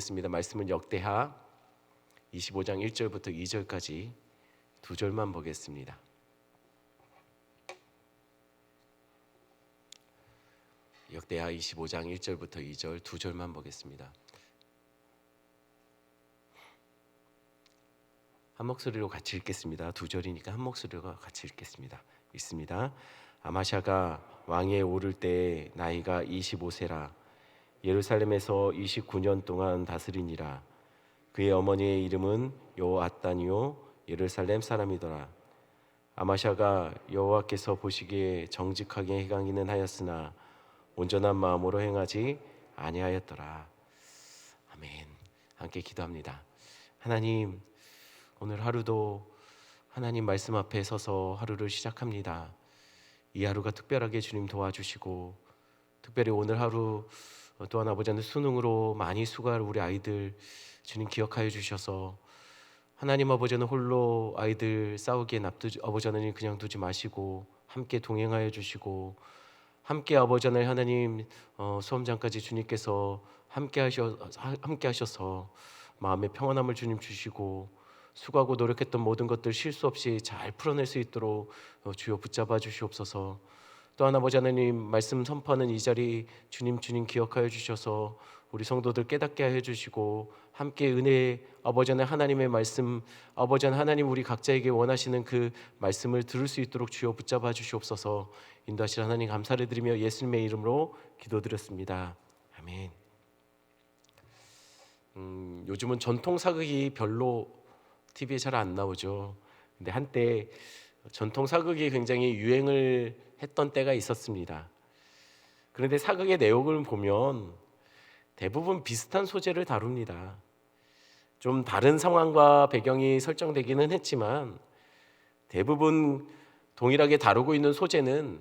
보겠습니다. 말씀은 역대하 25장 1절부터 2절까지 두 절만 보겠습니다. 역대하 25장 1절부터 2절 두 절만 보겠습니다. 한 목소리로 같이 읽겠습니다. 두 절이니까 한 목소리로 같이 읽겠습니다. 읽습니다. 아마샤가 왕위에 오를 때 나이가 25세라 예루살렘에서 29년 동안 다스리니라. 그의 어머니의 이름은 요아따니요 예루살렘 사람이더라. 아마샤가 여호와께서 보시기에 정직하게 행하기는 하였으나 온전한 마음으로 행하지 아니하였더라. 아멘. 함께 기도합니다. 하나님 오늘 하루도 하나님 말씀 앞에 서서 하루를 시작합니다. 이 하루가 특별하게 주님 도와주시고 특별히 오늘 하루 어, 또한 아버지는 수능으로 많이 수고할 우리 아이들 주님 기억하여 주셔서 하나님 아버지는 홀로 아이들 싸우기에 납두 아버지 하나님 그냥 두지 마시고 함께 동행하여 주시고 함께 아버지 하나님 하나님 어, 수험장까지 주님께서 함께 하셔 하- 함께 하셔서 마음의 평안함을 주님 주시고 수고하고 노력했던 모든 것들 실수 없이 잘 풀어낼 수 있도록 어, 주여 붙잡아 주시옵소서. 또한 아버지 하나님 말씀 선포하는 이 자리 주님 주님 기억하여 주셔서 우리 성도들 깨닫게 해 주시고 함께 은혜 아버지 하나님 하나님의 말씀 아버지 하나님 우리 각자에게 원하시는 그 말씀을 들을 수 있도록 주여 붙잡아 주시옵소서 인도하실 하나님 감사를 드리며 예수님의 이름으로 기도드렸습니다 아멘. 음, 요즘은 전통 사극이 별로 TV에 잘 안 나오죠. 근데 한때 전통 사극이 굉장히 유행을 했던 때가 있었습니다. 그런데 사극의 내용을 보면 대부분 비슷한 소재를 다룹니다. 좀 다른 상황과 배경이 설정되기는 했지만 대부분 동일하게 다루고 있는 소재는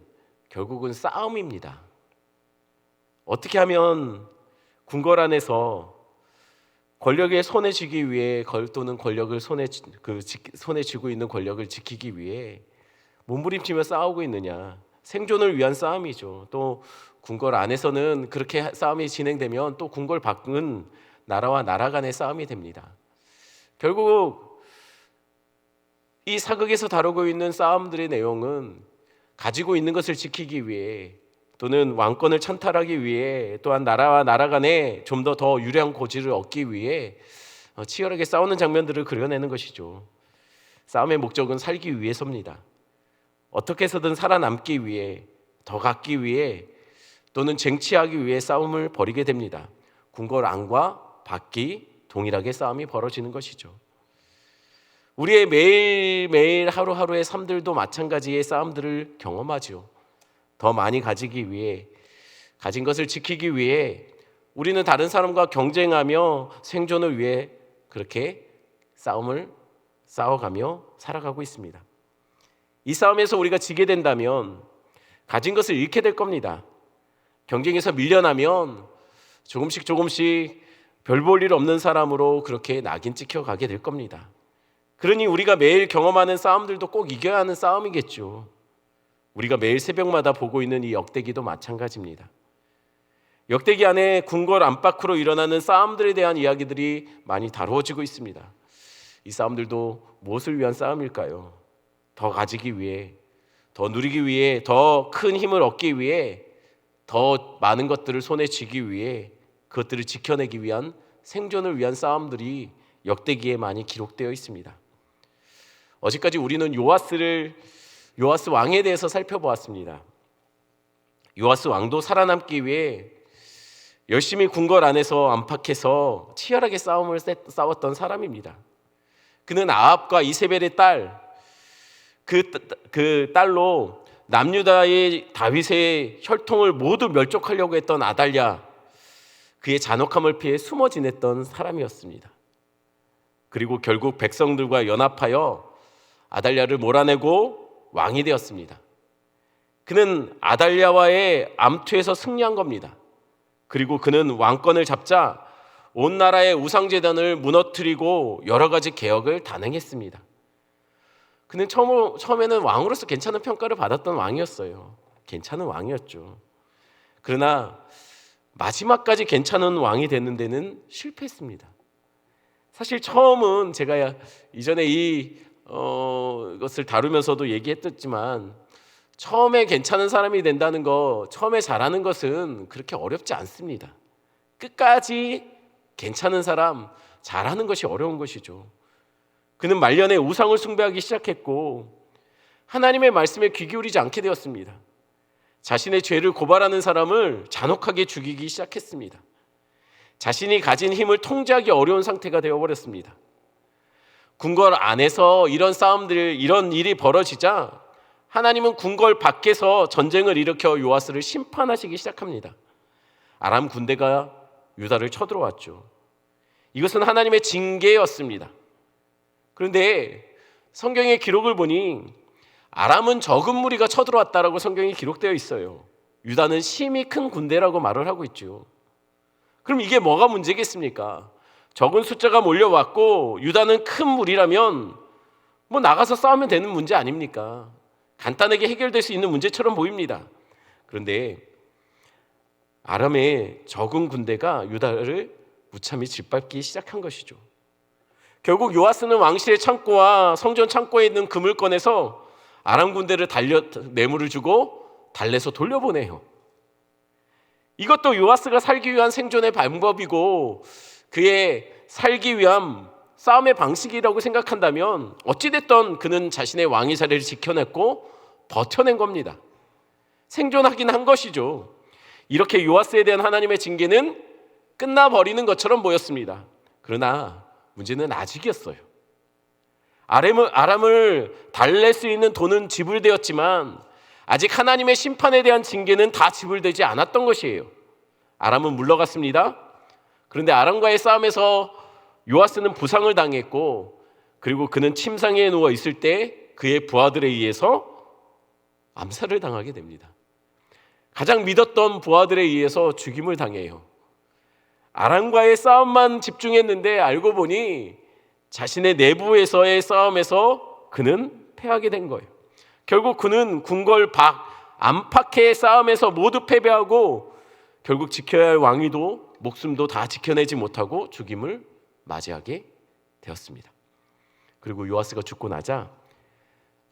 결국은 싸움입니다. 어떻게 하면 궁궐 안에서 권력의 손에 쥐기 위해 걸 또는 권력을 손에 쥐- 그 지- 손에 쥐고 있는 권력을 지키기 위해 몸부림치며 싸우고 있느냐 생존을 위한 싸움이죠. 또 궁궐 안에서는 그렇게 하- 싸움이 진행되면 또 궁궐 밖은 나라와 나라 간의 싸움이 됩니다. 결국 이 사극에서 다루고 있는 싸움들의 내용은 가지고 있는 것을 지키기 위해 또는 왕권을 찬탈하기 위해 또한 나라와 나라 간에 좀 더 더 유리한 고지를 얻기 위해 어, 치열하게 싸우는 장면들을 그려내는 것이죠. 싸움의 목적은 살기 위해서입니다. 어떻게 해서든 살아남기 위해 더 갖기 위해 또는 쟁취하기 위해 싸움을 벌이게 됩니다. 궁궐 안과 밖이 동일하게 싸움이 벌어지는 것이죠. 우리의 매일매일 하루하루의 삶들도 마찬가지의 싸움들을 경험하죠. 더 많이 가지기 위해 가진 것을 지키기 위해 우리는 다른 사람과 경쟁하며 생존을 위해 그렇게 싸움을 싸워가며 살아가고 있습니다. 이 싸움에서 우리가 지게 된다면 가진 것을 잃게 될 겁니다. 경쟁에서 밀려나면 조금씩 조금씩 별 볼 일 없는 사람으로 그렇게 낙인 찍혀 가게 될 겁니다. 그러니 우리가 매일 경험하는 싸움들도 꼭 이겨야 하는 싸움이겠죠. 우리가 매일 새벽마다 보고 있는 이 역대기도 마찬가지입니다. 역대기 안에 궁궐 안팎으로 일어나는 싸움들에 대한 이야기들이 많이 다루어지고 있습니다. 이 싸움들도 무엇을 위한 싸움일까요? 더 가지기 위해, 더 누리기 위해, 더 큰 힘을 얻기 위해, 더 많은 것들을 손에 쥐기 위해, 그것들을 지켜내기 위한 생존을 위한 싸움들이 역대기에 많이 기록되어 있습니다. 어제까지 우리는 요아스를 요아스 왕에 대해서 살펴보았습니다. 요아스 왕도 살아남기 위해 열심히 궁궐 안에서 안팎에서 치열하게 싸움을 세- 싸웠던 사람입니다. 그는 아합과 이세벨의 딸, 그, 따- 그 딸로 남유다의 다윗의 혈통을 모두 멸족하려고 했던 아달랴, 그의 잔혹함을 피해 숨어 지냈던 사람이었습니다. 그리고 결국 백성들과 연합하여 아달랴를 몰아내고 왕이 되었습니다. 그는 아달랴와의 암투에서 승리한 겁니다. 그리고 그는 왕권을 잡자 온 나라의 우상제단을 무너뜨리고 여러 가지 개혁을 단행했습니다. 그는 처음, 처음에는 왕으로서 괜찮은 평가를 받았던 왕이었어요. 괜찮은 왕이었죠. 그러나 마지막까지 괜찮은 왕이 되는 데는 실패했습니다. 사실 처음은 제가 이전에 이 어, 것을 다루면서도 얘기했었지만 처음에 괜찮은 사람이 된다는 거, 처음에 잘하는 것은 그렇게 어렵지 않습니다. 끝까지 괜찮은 사람, 잘하는 것이 어려운 것이죠. 그는 말년에 우상을 숭배하기 시작했고 하나님의 말씀에 귀 기울이지 않게 되었습니다. 자신의 죄를 고발하는 사람을 잔혹하게 죽이기 시작했습니다. 자신이 가진 힘을 통제하기 어려운 상태가 되어버렸습니다. 궁궐 안에서 이런 싸움들, 이런 일이 벌어지자 하나님은 궁궐 밖에서 전쟁을 일으켜 요아스를 심판하시기 시작합니다. 아람 군대가 유다를 쳐들어왔죠. 이것은 하나님의 징계였습니다. 그런데 성경의 기록을 보니 아람은 적은 무리가 쳐들어왔다라고 성경에 기록되어 있어요. 유다는 심히 큰 군대라고 말을 하고 있죠. 그럼 이게 뭐가 문제겠습니까? 적은 숫자가 몰려왔고 유다는 큰 무리라면 뭐 나가서 싸우면 되는 문제 아닙니까? 간단하게 해결될 수 있는 문제처럼 보입니다. 그런데 아람의 적은 군대가 유다를 무참히 짓밟기 시작한 것이죠. 결국 요아스는 왕실의 창고와 성전 창고에 있는 금을 꺼내서 아람 군대를 달려 뇌물을 주고 달래서 돌려보내요. 이것도 요아스가 살기 위한 생존의 방법이고 그의 살기 위한 싸움의 방식이라고 생각한다면 어찌됐던 그는 자신의 왕의 자리를 지켜냈고 버텨낸 겁니다. 생존하긴 한 것이죠. 이렇게 요아스에 대한 하나님의 징계는 끝나버리는 것처럼 보였습니다. 그러나 문제는 아직이었어요. 아람을, 달랠 수 있는 돈은 지불되었지만 아직 하나님의 심판에 대한 징계는 다 지불되지 않았던 것이에요. 아람은 물러갔습니다. 그런데 아람과의 싸움에서 요아스는 부상을 당했고 그리고 그는 침상에 누워 있을 때 그의 부하들에 의해서 암살을 당하게 됩니다. 가장 믿었던 부하들에 의해서 죽임을 당해요. 아람과의 싸움만 집중했는데 알고 보니 자신의 내부에서의 싸움에서 그는 패하게 된 거예요. 결국 그는 궁궐 밖 안팎의 싸움에서 모두 패배하고 결국 지켜야 할 왕위도 목숨도 다 지켜내지 못하고 죽임을 맞이하게 되었습니다. 그리고 요아스가 죽고 나자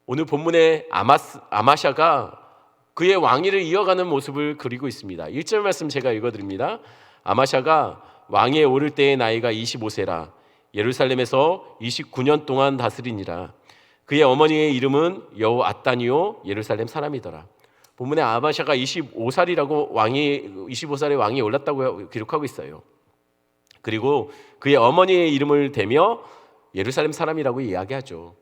오늘 본문의 아마스, 아마샤가 그의 왕위를 이어가는 모습을 그리고 있습니다. 1절 말씀 제가 읽어드립니다. 아마샤가 왕위에 오를 때의 나이가 25세라 예루살렘에서 29년 동안 다스리니라. 그의 어머니의 이름은 여호 아따니오 예루살렘 사람이더라. 본문에 아마샤가 25살이라고 왕이 25살의 왕이 올랐다고 기록하고 있어요. 그리고 그의 어머니의 이름을 대며 예루살렘 사람이라고 이야기하죠.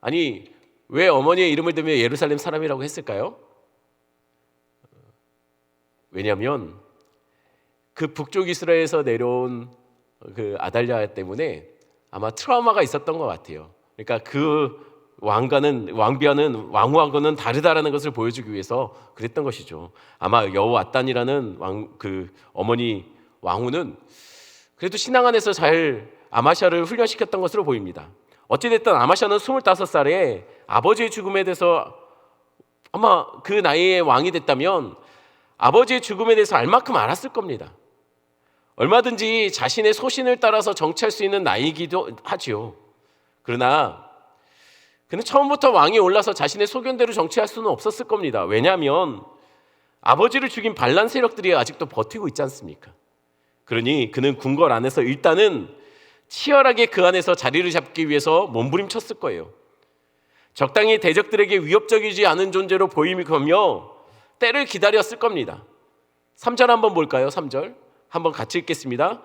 아니 왜 어머니의 이름을 대며 예루살렘 사람이라고 했을까요? 왜냐하면 그 북쪽 이스라엘에서 내려온 그 아달랴 때문에 아마 트라우마가 있었던 것 같아요. 그러니까 그 왕과는 왕비와는 왕후하고는 다르다라는 것을 보여주기 위해서 그랬던 것이죠. 아마 여호와단이라는 왕 그 어머니 왕후는 그래도 신앙 안에서 잘 아마샤를 훈련시켰던 것으로 보입니다. 어찌됐든 아마샤는 25살에 아버지의 죽음에 대해서 아마 그 나이에 왕이 됐다면 아버지의 죽음에 대해서 알 만큼 알았을 겁니다. 얼마든지 자신의 소신을 따라서 정치할 수 있는 나이기도 하지요. 그러나 그는 처음부터 왕이 올라서 자신의 소견대로 정치할 수는 없었을 겁니다. 왜냐하면 아버지를 죽인 반란 세력들이 아직도 버티고 있지 않습니까? 그러니 그는 궁궐 안에서 일단은 치열하게 그 안에서 자리를 잡기 위해서 몸부림쳤을 거예요. 적당히 대적들에게 위협적이지 않은 존재로 보이며 때를 기다렸을 겁니다. 3절 한번 볼까요? 3절. 한번 같이 읽겠습니다.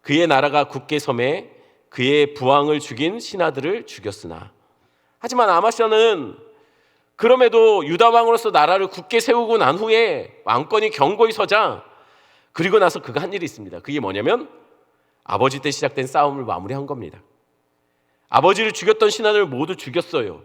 그의 나라가 굳게 섬에 그의 부왕을 죽인 신하들을 죽였으나 하지만 아마샤는 그럼에도 유다 왕으로서 나라를 굳게 세우고 난 후에 왕권이 견고히 서자 그리고 나서 그가 한 일이 있습니다. 그게 뭐냐면 아버지 때 시작된 싸움을 마무리한 겁니다. 아버지를 죽였던 신하들 모두 죽였어요.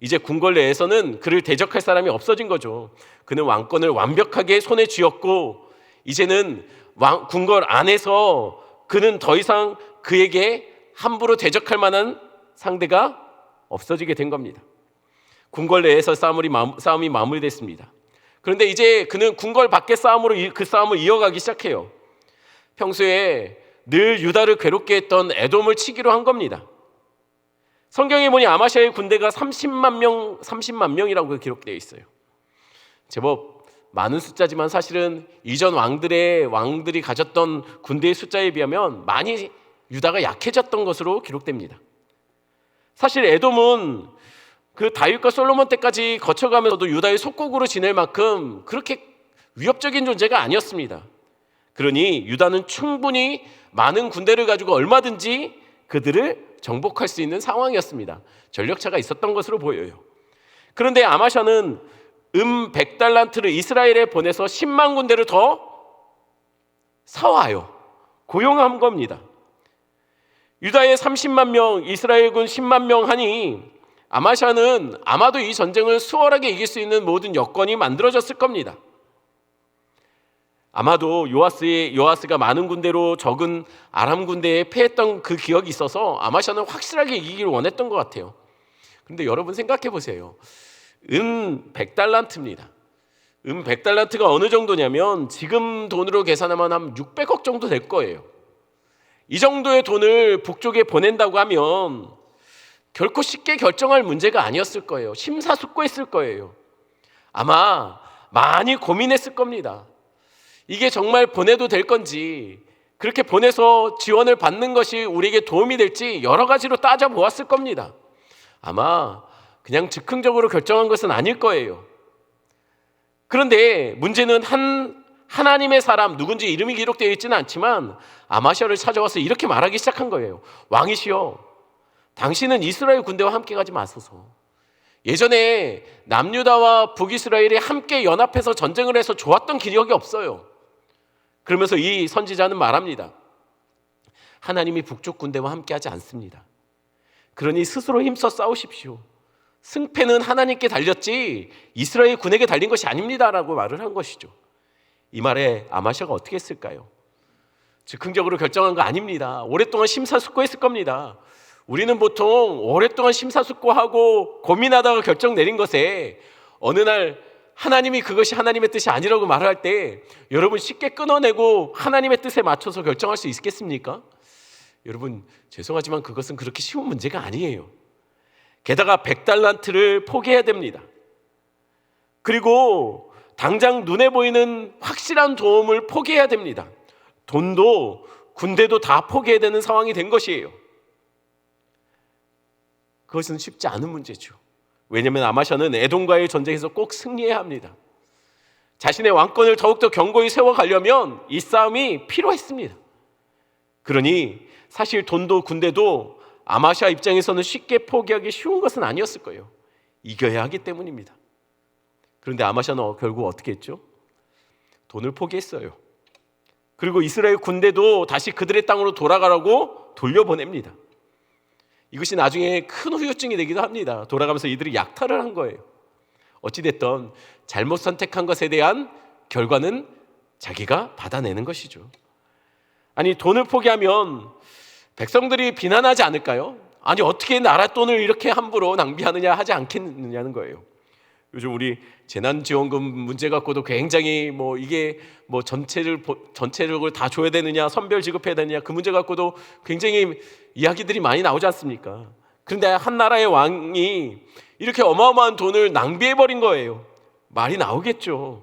이제 궁궐 내에서는 그를 대적할 사람이 없어진 거죠. 그는 왕권을 완벽하게 손에 쥐었고 이제는 왕, 궁궐 안에서 그는 더 이상 그에게 함부로 대적할 만한 상대가 없어지게 된 겁니다. 궁궐 내에서 싸움이, 싸움이 마무리됐습니다. 그런데 이제 그는 궁궐 밖의 싸움으로 이- 그 싸움을 이어가기 시작해요. 평소에 늘 유다를 괴롭게 했던 에돔을 치기로 한 겁니다. 성경에 보니 아마샤의 군대가 30만 명, 30만 명이라고 기록되어 있어요. 제법 많은 숫자지만 사실은 이전 왕들의 왕들이 가졌던 군대의 숫자에 비하면 많이 유다가 약해졌던 것으로 기록됩니다. 사실 에돔은 그 다윗과 솔로몬 때까지 거쳐가면서도 유다의 속국으로 지낼 만큼 그렇게 위협적인 존재가 아니었습니다. 그러니 유다는 충분히 많은 군대를 가지고 얼마든지 그들을 정복할 수 있는 상황이었습니다. 전력차가 있었던 것으로 보여요. 그런데 아마샤는 음 100달란트를 이스라엘에 보내서 10만 군대를 더 사와요. 고용한 겁니다. 유다의 30만 명, 이스라엘군 10만 명 하니 아마샤는 아마도 이 전쟁을 수월하게 이길 수 있는 모든 여건이 만들어졌을 겁니다. 아마도 요아스의 요아스가 많은 군대로 적은 아람 군대에 패했던 그 기억이 있어서 아마샤는 확실하게 이기기를 원했던 것 같아요. 근데 여러분 생각해 보세요. 은 100달란트입니다. 은 100달란트가 어느 정도냐면 지금 돈으로 계산하면 한 600억 정도 될 거예요. 이 정도의 돈을 북쪽에 보낸다고 하면 결코 쉽게 결정할 문제가 아니었을 거예요. 심사숙고했을 거예요. 아마 많이 고민했을 겁니다. 이게 정말 보내도 될 건지, 그렇게 보내서 지원을 받는 것이 우리에게 도움이 될지 여러 가지로 따져보았을 겁니다. 아마 그냥 즉흥적으로 결정한 것은 아닐 거예요. 그런데 문제는 한 하나님의 사람 누군지 이름이 기록되어 있지는 않지만 아마샤를 찾아와서 이렇게 말하기 시작한 거예요. 왕이시여, 당신은 이스라엘 군대와 함께 가지 마소서. 예전에 남유다와 북이스라엘이 함께 연합해서 전쟁을 해서 좋았던 기억이 없어요. 그러면서 이 선지자는 말합니다. 하나님이 북쪽 군대와 함께 하지 않습니다. 그러니 스스로 힘써 싸우십시오. 승패는 하나님께 달렸지 이스라엘 군에게 달린 것이 아닙니다라고 말을 한 것이죠. 이 말에 아마샤가 어떻게 했을까요? 즉흥적으로 결정한 거 아닙니다. 오랫동안 심사숙고했을 겁니다. 우리는 보통 오랫동안 심사숙고하고 고민하다가 결정 내린 것에 어느 날 하나님이 그것이 하나님의 뜻이 아니라고 말할 때 여러분 쉽게 끊어내고 하나님의 뜻에 맞춰서 결정할 수 있겠습니까? 여러분 죄송하지만 그것은 그렇게 쉬운 문제가 아니에요. 게다가 100달란트를 포기해야 됩니다. 그리고 당장 눈에 보이는 확실한 도움을 포기해야 됩니다. 돈도 군대도 다 포기해야 되는 상황이 된 것이에요. 그것은 쉽지 않은 문제죠. 왜냐하면 아마샤는 에돔과의 전쟁에서 꼭 승리해야 합니다. 자신의 왕권을 더욱더 견고히 세워가려면 이 싸움이 필요했습니다. 그러니 사실 돈도 군대도 아마샤 입장에서는 쉽게 포기하기 쉬운 것은 아니었을 거예요. 이겨야 하기 때문입니다. 그런데 아마샤는 결국 어떻게 했죠? 돈을 포기했어요. 그리고 이스라엘 군대도 다시 그들의 땅으로 돌아가라고 돌려보냅니다. 이것이 나중에 큰 후유증이 되기도 합니다. 돌아가면서 이들이 약탈을 한 거예요. 어찌됐든 잘못 선택한 것에 대한 결과는 자기가 받아내는 것이죠. 아니, 돈을 포기하면 백성들이 비난하지 않을까요? 아니, 어떻게 나라 돈을 이렇게 함부로 낭비하느냐 하지 않겠느냐는 거예요. 요즘 우리 재난지원금 문제 갖고도 굉장히 뭐 이게 뭐 전체를 전체력을 다 줘야 되느냐 선별 지급해야 되느냐 그 문제 갖고도 굉장히 이야기들이 많이 나오지 않습니까? 그런데 한 나라의 왕이 이렇게 어마어마한 돈을 낭비해 버린 거예요. 말이 나오겠죠.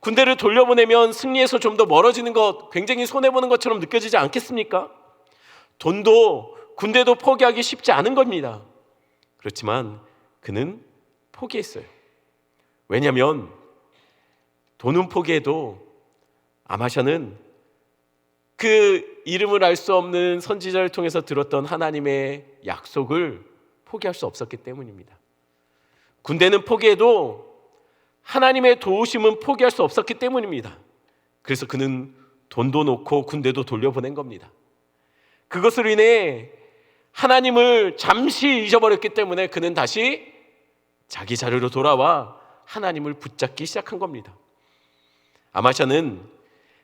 군대를 돌려보내면 승리에서 좀 더 멀어지는 것 굉장히 손해 보는 것처럼 느껴지지 않겠습니까? 돈도 군대도 포기하기 쉽지 않은 겁니다. 그렇지만 그는 포기했어요. 왜냐하면 돈은 포기해도 아마샤는 그 이름을 알 수 없는 선지자를 통해서 들었던 하나님의 약속을 포기할 수 없었기 때문입니다. 군대는 포기해도 하나님의 도우심은 포기할 수 없었기 때문입니다. 그래서 그는 돈도 놓고 군대도 돌려보낸 겁니다. 그것으로 인해 하나님을 잠시 잊어버렸기 때문에 그는 다시 자기 자리로 돌아와 하나님을 붙잡기 시작한 겁니다. 아마샤는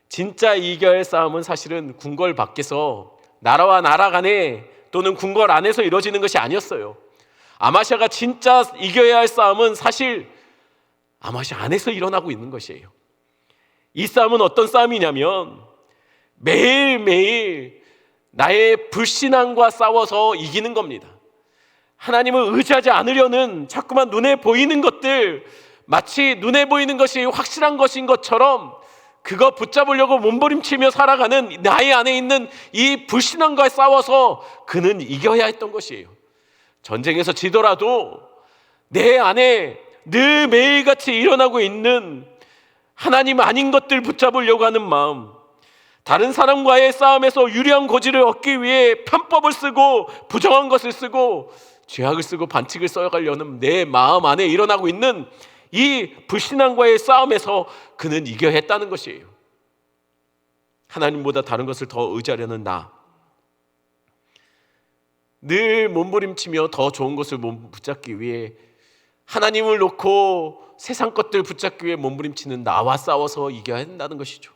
진짜 할 싸움은 사실은 궁궐 밖에서 나라와 나라 간에 또는 궁궐 안에서 이루어지는 것이 아니었어요. 아마샤가 진짜 이겨야 할 싸움은 사실 아마시 안에서 일어나고 있는 것이에요. 이 싸움은 어떤 싸움이냐면 매일매일 나의 불신앙과 싸워서 이기는 겁니다. 하나님을 의지하지 않으려는 자꾸만 눈에 보이는 것들, 마치 눈에 보이는 것이 확실한 것인 것처럼 그거 붙잡으려고 몸부림치며 살아가는 나의 안에 있는 이 불신앙과 싸워서 그는 이겨야 했던 것이에요. 전쟁에서 지더라도 내 안에 늘 매일같이 일어나고 있는 하나님 아닌 것들 붙잡으려고 하는 마음, 다른 사람과의 싸움에서 유리한 고지를 얻기 위해 편법을 쓰고 부정한 것을 쓰고 죄악을 쓰고 반칙을 써가려는 내 마음 안에 일어나고 있는 이 불신앙과의 싸움에서 그는 이겨야 했다는 것이에요. 하나님보다 다른 것을 더 의지하려는 나. 늘 몸부림치며 더 좋은 것을 몸 붙잡기 위해 하나님을 놓고 세상 것들 붙잡기 위해 몸부림치는 나와 싸워서 이겨야 한다는 것이죠.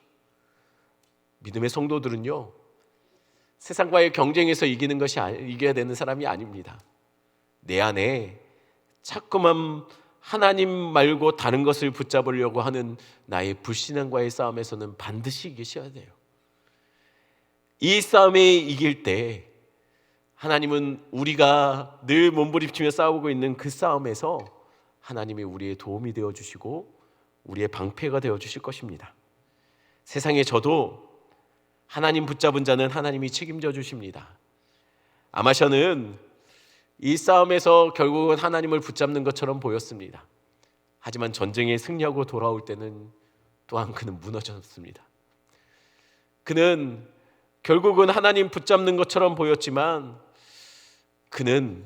믿음의 성도들은요. 세상과의 경쟁에서 이기는 것이 이겨야 되는 사람이 아닙니다. 내 안에 자꾸만 하나님 말고 다른 것을 붙잡으려고 하는 나의 불신앙과의 싸움에서는 반드시 이기셔야 돼요. 이 싸움에 이길 때 하나님은 우리가 늘 몸부림치며 싸우고 있는 그 싸움에서 하나님이 우리의 도움이 되어 주시고 우리의 방패가 되어 주실 것입니다. 세상에 저도 하나님 붙잡은 자는 하나님이 책임져 주십니다. 아마셔는 이 싸움에서 결국은 하나님을 붙잡는 것처럼 보였습니다. 하지만 전쟁에 승리하고 돌아올 때는 또한 그는 무너졌습니다. 그는 결국은 하나님 붙잡는 것처럼 보였지만 그는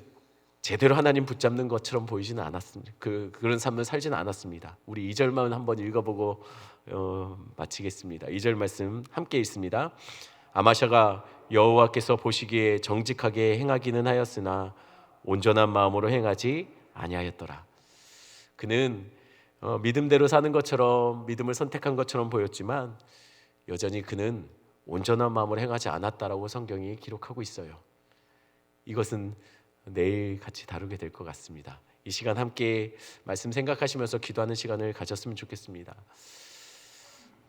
제대로 하나님 붙잡는 것처럼 보이지는 않았습니다. 그 그런 삶을 살지는 않았습니다. 우리 2절만 한번 읽어보고 어, 마치겠습니다. 2절 말씀 함께 있습니다. 아마샤가 여호와께서 보시기에 정직하게 행하기는 하였으나 온전한 마음으로 행하지 아니하였더라. 그는 어, 믿음대로 사는 것처럼 믿음을 선택한 것처럼 보였지만 여전히 그는 온전한 마음으로 행하지 않았다라고 성경이 기록하고 있어요. 이것은 내일 같이 다루게 될 것 같습니다. 이 시간 함께 말씀 생각하시면서 기도하는 시간을 가졌으면 좋겠습니다.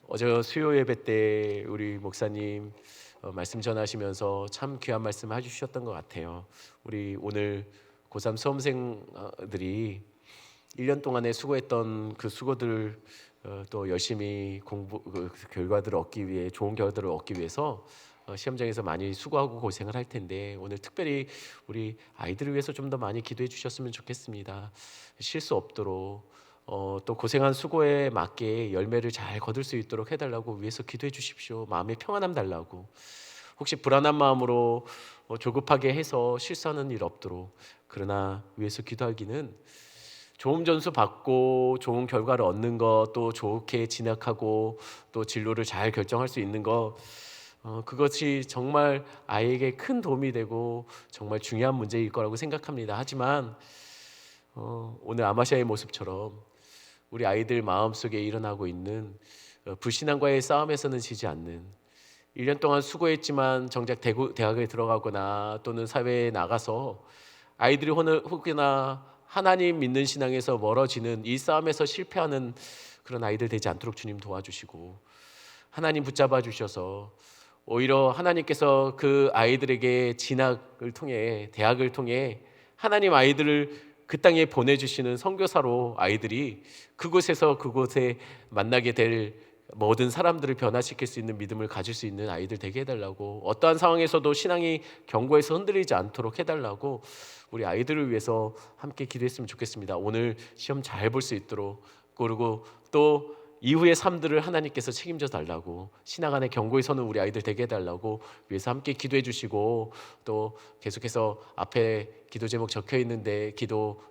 어제 수요 예배 때 우리 목사님 어, 말씀 전하시면서 참 귀한 말씀 해주셨던 것 같아요. 우리 오늘 고3 수험생들이 1년 동안에 수고했던 그 수고들 어, 또 열심히 공부 그 결과들을 얻기 위해 좋은 결과들을 얻기 위해서 어, 시험장에서 많이 수고하고 고생을 할 텐데 오늘 특별히 우리 아이들을 위해서 좀 더 많이 기도해 주셨으면 좋겠습니다. 실수 없도록 어, 또 고생한 수고에 맞게 열매를 잘 거둘 수 있도록 해달라고 위해서 기도해 주십시오. 마음의 평안함 달라고. 혹시 불안한 마음으로 어, 조급하게 해서 실수하는 일 없도록 그러나 위해서 기도하기는 좋은 점수 받고 좋은 결과를 얻는 것, 또 좋게 진학하고 또 진로를 잘 결정할 수 있는 것, 어, 그것이 정말 아이에게 큰 도움이 되고 정말 중요한 문제일 거라고 생각합니다. 하지만 어, 오늘 아마샤의 모습처럼 우리 아이들 마음속에 일어나고 있는 어, 불신앙과의 싸움에서는 지지 않는 1년 동안 수고했지만 정작 대구, 대학에 들어가거나 또는 사회에 나가서 아이들이 혹여나 하나님 믿는 신앙에서 멀어지는 이 싸움에서 실패하는 그런 아이들 되지 않도록 주님 도와주시고 하나님 붙잡아 주셔서 오히려 하나님께서 그 아이들에게 진학을 통해 대학을 통해 하나님 아이들을 그 땅에 보내주시는 선교사로 아이들이 그곳에서 그곳에 만나게 될 모든 사람들을 변화시킬 수 있는 믿음을 가질 수 있는 아이들 되게 해달라고 어떠한 상황에서도 신앙이 경고에서 흔들리지 않도록 해달라고 우리 아이들을 위해서 함께 기도했으면 좋겠습니다. 오늘 시험 잘 볼 수 있도록 그리고 또 이후의 삶들을 하나님께서 책임져 달라고 신앙 안에 경고에 서는 우리 아이들 되게 해달라고 위해서 함께 기도해 주시고 또 계속해서 앞에 기도 제목 적혀 있는데 기도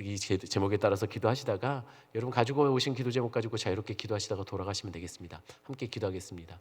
이 제- 제목에 따라서 기도하시다가 여러분 가지고 오신 기도 제목 가지고 자유롭게 기도하시다가 돌아가시면 되겠습니다. 함께 기도하겠습니다.